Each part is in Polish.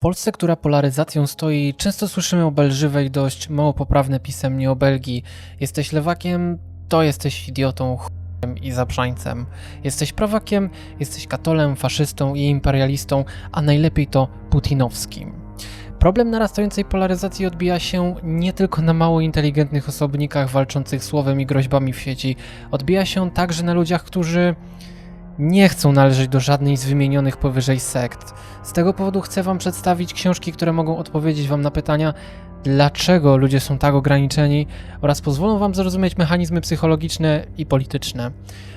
Polsce, która polaryzacją stoi, często słyszymy obelżywe i dość mało poprawne pisemnie obelgi. Jesteś lewakiem, to jesteś idiotą, ch**em i zaprzańcem. Jesteś prawakiem, jesteś katolem, faszystą i imperialistą, a najlepiej to putinowskim. Problem narastającej polaryzacji odbija się nie tylko na mało inteligentnych osobnikach walczących słowem i groźbami w sieci, odbija się także na ludziach, którzy nie chcą należeć do żadnej z wymienionych powyżej sekt. Z tego powodu chcę Wam przedstawić książki, które mogą odpowiedzieć Wam na pytania, dlaczego ludzie są tak ograniczeni oraz pozwolą Wam zrozumieć mechanizmy psychologiczne i polityczne.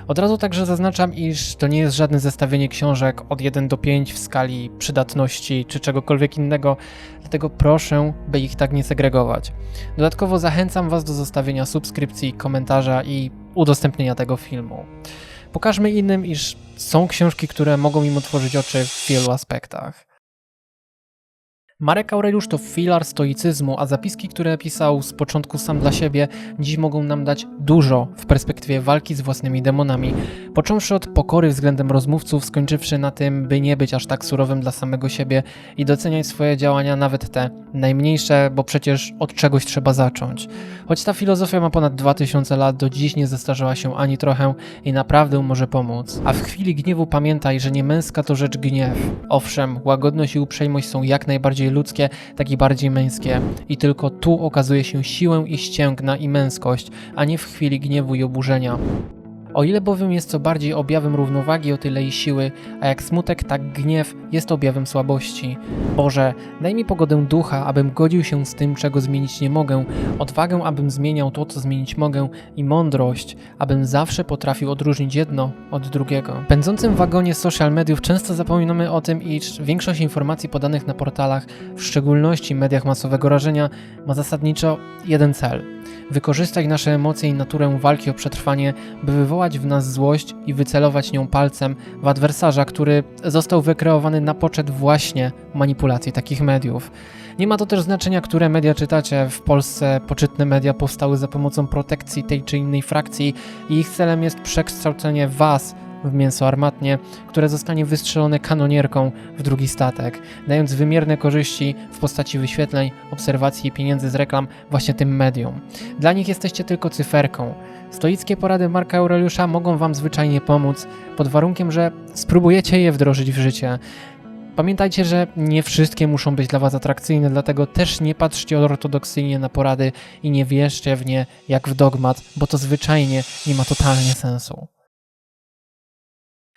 Od razu także zaznaczam, iż to nie jest żadne zestawienie książek od 1 do 5 w skali przydatności czy czegokolwiek innego, dlatego proszę, by ich tak nie segregować. Dodatkowo zachęcam Was do zostawienia subskrypcji, komentarza i udostępnienia tego filmu. Pokażmy innym, iż są książki, które mogą im otworzyć oczy w wielu aspektach. Marek Aureliusz to filar stoicyzmu, a zapiski, które pisał z początku sam dla siebie, dziś mogą nam dać dużo w perspektywie walki z własnymi demonami. Począwszy od pokory względem rozmówców, skończywszy na tym, by nie być aż tak surowym dla samego siebie i doceniać swoje działania, nawet te najmniejsze, bo przecież od czegoś trzeba zacząć. Choć ta filozofia ma ponad 2000 lat, do dziś nie zestarzała się ani trochę i naprawdę może pomóc. A w chwili gniewu pamiętaj, że nie męska to rzecz gniew. Owszem, łagodność i uprzejmość są jak najbardziej ludzkie, tak i bardziej męskie. I tylko tu okazuje się siłę i ścięgna i męskość, a nie w chwili gniewu i oburzenia. O ile bowiem jest to bardziej objawem równowagi, o tyle i siły, a jak smutek, tak gniew jest objawem słabości. Boże, daj mi pogodę ducha, abym godził się z tym, czego zmienić nie mogę, odwagę, abym zmieniał to, co zmienić mogę i mądrość, abym zawsze potrafił odróżnić jedno od drugiego. W pędzącym wagonie social mediów często zapominamy o tym, iż większość informacji podanych na portalach, w szczególności mediach masowego rażenia, ma zasadniczo jeden cel – wykorzystać nasze emocje i naturę walki o przetrwanie, by wywołać w nas złość i wycelować nią palcem w adwersarza, który został wykreowany na poczet właśnie manipulacji takich mediów. Nie ma to też znaczenia, które media czytacie. W Polsce poczytne media powstały za pomocą protekcji tej czy innej frakcji i ich celem jest przekształcenie was w mięso armatnie, które zostanie wystrzelone kanonierką w drugi statek, dając wymierne korzyści w postaci wyświetleń, obserwacji i pieniędzy z reklam właśnie tym medium. Dla nich jesteście tylko cyferką. Stoickie porady Marka Aureliusza mogą Wam zwyczajnie pomóc, pod warunkiem, że spróbujecie je wdrożyć w życie. Pamiętajcie, że nie wszystkie muszą być dla Was atrakcyjne, dlatego też nie patrzcie ortodoksyjnie na porady i nie wierzcie w nie jak w dogmat, bo to zwyczajnie nie ma totalnie sensu.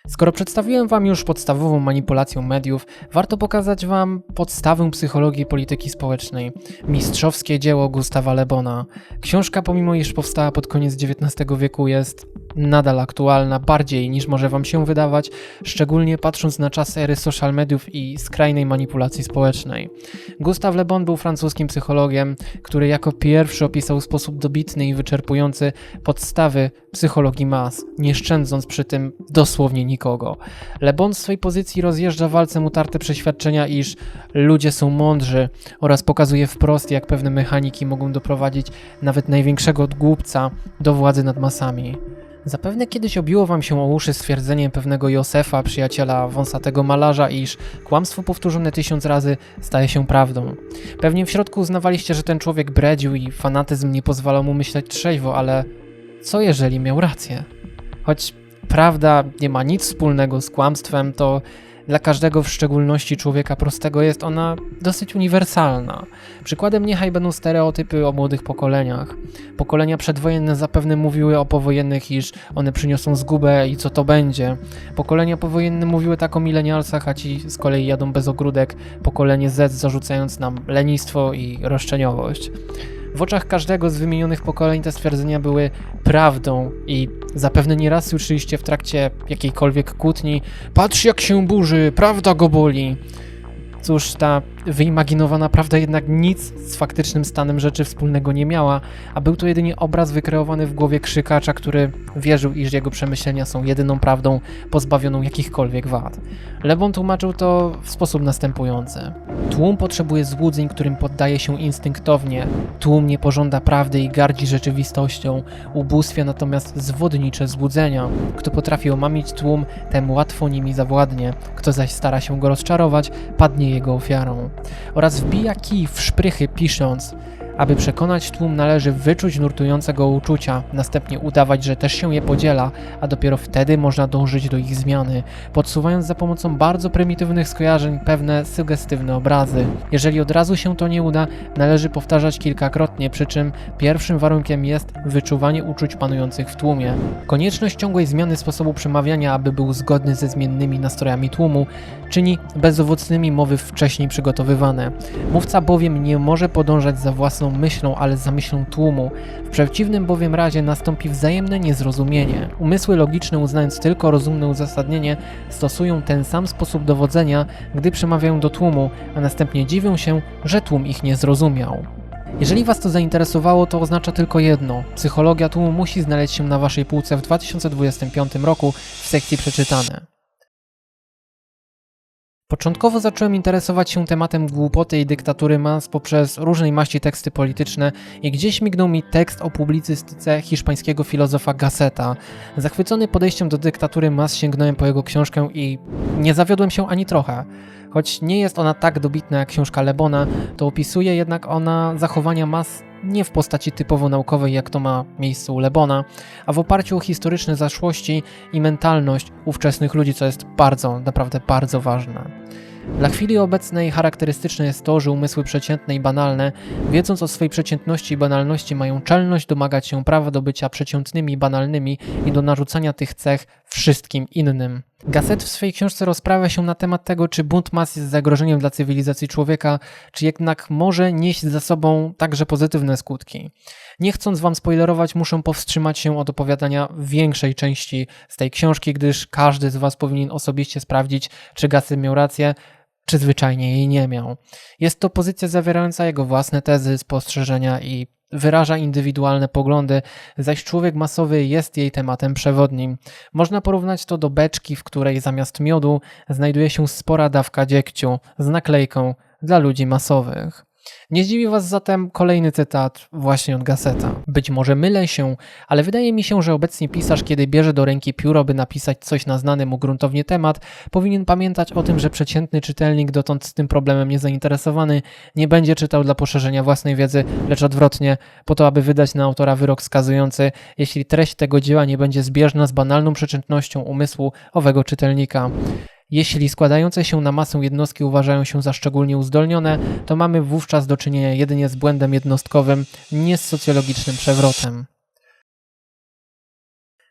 Skoro przedstawiłem Wam już podstawową manipulację mediów, warto pokazać Wam podstawę psychologii polityki społecznej. Mistrzowskie dzieło Gustawa Lebona. Książka, pomimo iż powstała pod koniec XIX wieku, jest nadal aktualna, bardziej niż może Wam się wydawać, szczególnie patrząc na czas ery social mediów i skrajnej manipulacji społecznej. Gustav Le Bon był francuskim psychologiem, który jako pierwszy opisał w sposób dobitny i wyczerpujący podstawy psychologii mas, nie szczędząc przy tym dosłownie nikogo. Le Bon z swojej pozycji rozjeżdża walcem utarte przeświadczenia, iż ludzie są mądrzy oraz pokazuje wprost, jak pewne mechaniki mogą doprowadzić nawet największego głupca do władzy nad masami. Zapewne kiedyś obiło wam się o uszy stwierdzenie pewnego Josefa, przyjaciela wąsatego malarza, iż kłamstwo powtórzone tysiąc razy staje się prawdą. Pewnie w środku uznawaliście, że ten człowiek bredził i fanatyzm nie pozwalał mu myśleć trzeźwo, ale co jeżeli miał rację? Choć prawda nie ma nic wspólnego z kłamstwem, to dla każdego, w szczególności człowieka prostego, jest ona dosyć uniwersalna. Przykładem niechaj będą stereotypy o młodych pokoleniach. Pokolenia przedwojenne zapewne mówiły o powojennych, iż one przyniosą zgubę i co to będzie. Pokolenia powojenne mówiły tak o milenialsach, a ci z kolei jadą bez ogródek. Pokolenie Z zarzucając nam lenistwo i roszczeniowość. W oczach każdego z wymienionych pokoleń te stwierdzenia były prawdą i zapewne nieraz słyszeliście w trakcie jakiejkolwiek kłótni Patrz jak się burzy, prawda go boli. Cóż, ta wyimaginowana prawda jednak nic z faktycznym stanem rzeczy wspólnego nie miała, a był to jedynie obraz wykreowany w głowie krzykacza, który wierzył, iż jego przemyślenia są jedyną prawdą pozbawioną jakichkolwiek wad. Lebon tłumaczył to w sposób następujący. Tłum potrzebuje złudzeń, którym poddaje się instynktownie. Tłum nie pożąda prawdy i gardzi rzeczywistością. Ubóstwia natomiast zwodnicze złudzenia. Kto potrafi omamić tłum, tem łatwo nimi zawładnie. Kto zaś stara się go rozczarować, padnie jego ofiarą. Oraz wbija kij w szprychy pisząc aby przekonać tłum należy wyczuć nurtujące go uczucia, następnie udawać, że też się je podziela, a dopiero wtedy można dążyć do ich zmiany, podsuwając za pomocą bardzo prymitywnych skojarzeń pewne sugestywne obrazy. Jeżeli od razu się to nie uda, należy powtarzać kilkakrotnie, przy czym pierwszym warunkiem jest wyczuwanie uczuć panujących w tłumie. Konieczność ciągłej zmiany sposobu przemawiania, aby był zgodny ze zmiennymi nastrojami tłumu, czyni bezowocnymi mowy wcześniej przygotowywane. Mówca bowiem nie może podążać za własną myślą, ale za myślą tłumu. W przeciwnym bowiem razie nastąpi wzajemne niezrozumienie. Umysły logiczne, uznając tylko rozumne uzasadnienie, stosują ten sam sposób dowodzenia, gdy przemawiają do tłumu, a następnie dziwią się, że tłum ich nie zrozumiał. Jeżeli Was to zainteresowało, to oznacza tylko jedno. Psychologia tłumu musi znaleźć się na Waszej półce w 2025 roku w sekcji przeczytane. Początkowo zacząłem interesować się tematem głupoty i dyktatury mas poprzez różnej maści teksty polityczne i gdzieś mignął mi tekst o publicystyce hiszpańskiego filozofa Gasseta. Zachwycony podejściem do dyktatury mas sięgnąłem po jego książkę i nie zawiodłem się ani trochę. Choć nie jest ona tak dobitna jak książka Lebona, to opisuje jednak ona zachowania mas nie w postaci typowo naukowej, jak to ma miejsce u Lebona, a w oparciu o historyczne zaszłości i mentalność ówczesnych ludzi, co jest bardzo, naprawdę bardzo ważne. Dla chwili obecnej charakterystyczne jest to, że umysły przeciętne i banalne, wiedząc o swojej przeciętności i banalności, mają czelność domagać się prawa do bycia przeciętnymi i banalnymi i do narzucania tych cech wszystkim innym. Gasset w swojej książce rozprawia się na temat tego, czy bunt mas jest zagrożeniem dla cywilizacji człowieka, czy jednak może nieść za sobą także pozytywne skutki. Nie chcąc wam spoilerować, muszę powstrzymać się od opowiadania większej części z tej książki, gdyż każdy z was powinien osobiście sprawdzić, czy Gasset miał rację, czy zwyczajnie jej nie miał. Jest to pozycja zawierająca jego własne tezy, spostrzeżenia i wyraża indywidualne poglądy, zaś człowiek masowy jest jej tematem przewodnim. Można porównać to do beczki, w której zamiast miodu znajduje się spora dawka dziegciu z naklejką dla ludzi masowych. Nie zdziwi Was zatem kolejny cytat właśnie od Gasseta. Być może mylę się, ale wydaje mi się, że obecnie pisarz, kiedy bierze do ręki pióro, by napisać coś na znany mu gruntownie temat, powinien pamiętać o tym, że przeciętny czytelnik, dotąd z tym problemem niezainteresowany, nie będzie czytał dla poszerzenia własnej wiedzy, lecz odwrotnie, po to, aby wydać na autora wyrok skazujący, jeśli treść tego dzieła nie będzie zbieżna z banalną przeciętnością umysłu owego czytelnika. Jeśli składające się na masę jednostki uważają się za szczególnie uzdolnione, to mamy wówczas do czynienia jedynie z błędem jednostkowym, nie z socjologicznym przewrotem.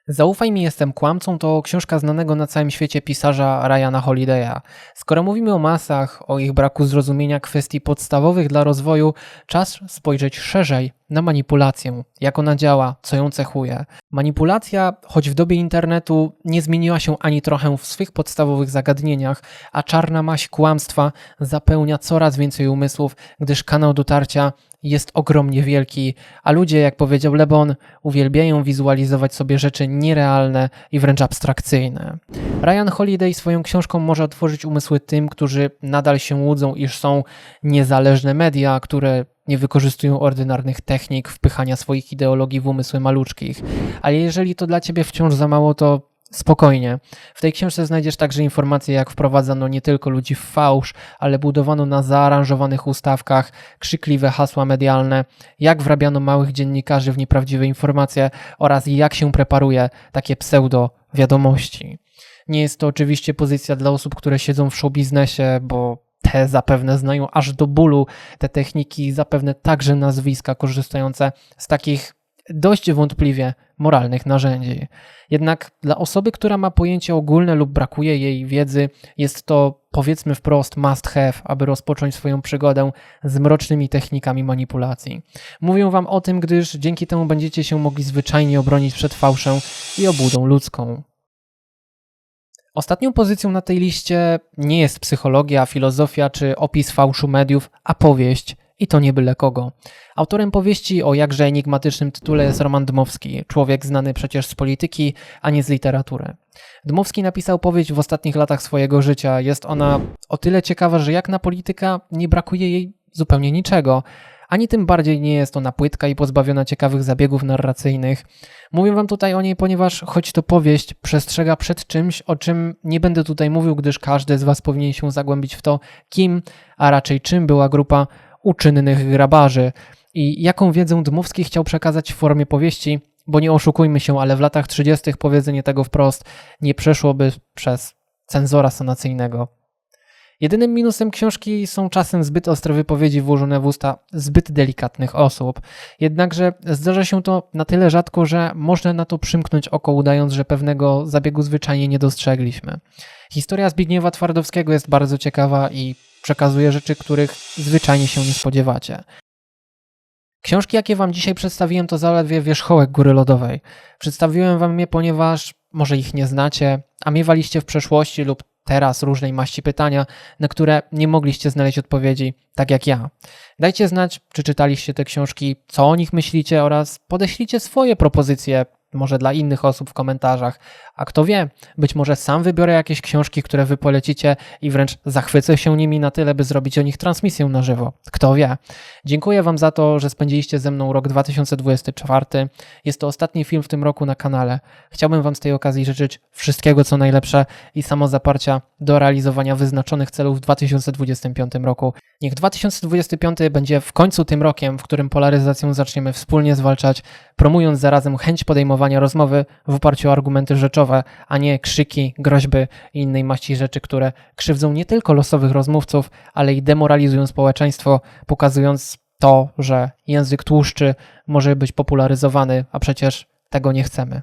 Zaufaj mi, jestem kłamcą to książka znanego na całym świecie pisarza Ryana Holiday'a. Skoro mówimy o masach, o ich braku zrozumienia kwestii podstawowych dla rozwoju, czas spojrzeć szerzej na manipulację, jak ona działa, co ją cechuje. Manipulacja, choć w dobie internetu nie zmieniła się ani trochę w swych podstawowych zagadnieniach, a czarna maść kłamstwa zapełnia coraz więcej umysłów, gdyż kanał dotarcia jest ogromnie wielki, a ludzie, jak powiedział Lebon, uwielbiają wizualizować sobie rzeczy nierealne i wręcz abstrakcyjne. Ryan Holiday swoją książką może otworzyć umysły tym, którzy nadal się łudzą, iż są niezależne media, które nie wykorzystują ordynarnych technik wpychania swoich ideologii w umysły maluczkich. Ale jeżeli to dla ciebie wciąż za mało, to spokojnie. W tej książce znajdziesz także informacje, jak wprowadzano nie tylko ludzi w fałsz, ale budowano na zaaranżowanych ustawkach krzykliwe hasła medialne, jak wrabiano małych dziennikarzy w nieprawdziwe informacje oraz jak się preparuje takie pseudo wiadomości. Nie jest to oczywiście pozycja dla osób, które siedzą w show biznesie, bo te zapewne znają aż do bólu te techniki, zapewne także nazwiska korzystające z takich dość wątpliwie moralnych narzędzi. Jednak dla osoby, która ma pojęcie ogólne lub brakuje jej wiedzy, jest to powiedzmy wprost must have, aby rozpocząć swoją przygodę z mrocznymi technikami manipulacji. Mówię wam o tym, gdyż dzięki temu będziecie się mogli zwyczajnie obronić przed fałszem i obłudą ludzką. Ostatnią pozycją na tej liście nie jest psychologia, filozofia czy opis fałszu mediów, a powieść i to nie byle kogo. Autorem powieści o jakże enigmatycznym tytule jest Roman Dmowski, człowiek znany przecież z polityki, a nie z literatury. Dmowski napisał powieść w ostatnich latach swojego życia. Jest ona o tyle ciekawa, że jak na polityka nie brakuje jej zupełnie niczego, ani tym bardziej nie jest ona płytka i pozbawiona ciekawych zabiegów narracyjnych. Mówię wam tutaj o niej, ponieważ choć to powieść przestrzega przed czymś, o czym nie będę tutaj mówił, gdyż każdy z was powinien się zagłębić w to, kim, a raczej czym była grupa uczynnych grabarzy i jaką wiedzę Dmowski chciał przekazać w formie powieści, bo nie oszukujmy się, ale w latach 30. powiedzenie tego wprost nie przeszłoby przez cenzora sanacyjnego. Jedynym minusem książki są czasem zbyt ostre wypowiedzi włożone w usta zbyt delikatnych osób. Jednakże zdarza się to na tyle rzadko, że można na to przymknąć oko, udając, że pewnego zabiegu zwyczajnie nie dostrzegliśmy. Historia Zbigniewa Twardowskiego jest bardzo ciekawa i przekazuje rzeczy, których zwyczajnie się nie spodziewacie. Książki, jakie Wam dzisiaj przedstawiłem, to zaledwie wierzchołek góry lodowej. Przedstawiłem Wam je, ponieważ może ich nie znacie, a miewaliście w przeszłości lub teraz różnej maści pytania, na które nie mogliście znaleźć odpowiedzi, tak jak ja. Dajcie znać, czy czytaliście te książki, co o nich myślicie oraz podeślijcie swoje propozycje może dla innych osób w komentarzach. A kto wie, być może sam wybiorę jakieś książki, które wy polecicie i wręcz zachwycę się nimi na tyle, by zrobić o nich transmisję na żywo. Kto wie. Dziękuję wam za to, że spędziliście ze mną rok 2024. Jest to ostatni film w tym roku na kanale. Chciałbym wam z tej okazji życzyć wszystkiego co najlepsze i samozaparcia do realizowania wyznaczonych celów w 2025 roku. Niech 2025 będzie w końcu tym rokiem, w którym polaryzację zaczniemy wspólnie zwalczać, promując zarazem chęć podejmowania rozmowy w oparciu o argumenty rzeczowe, a nie krzyki, groźby i innej maści rzeczy, które krzywdzą nie tylko losowych rozmówców, ale i demoralizują społeczeństwo, pokazując to, że język tłuszczy może być popularyzowany, a przecież tego nie chcemy.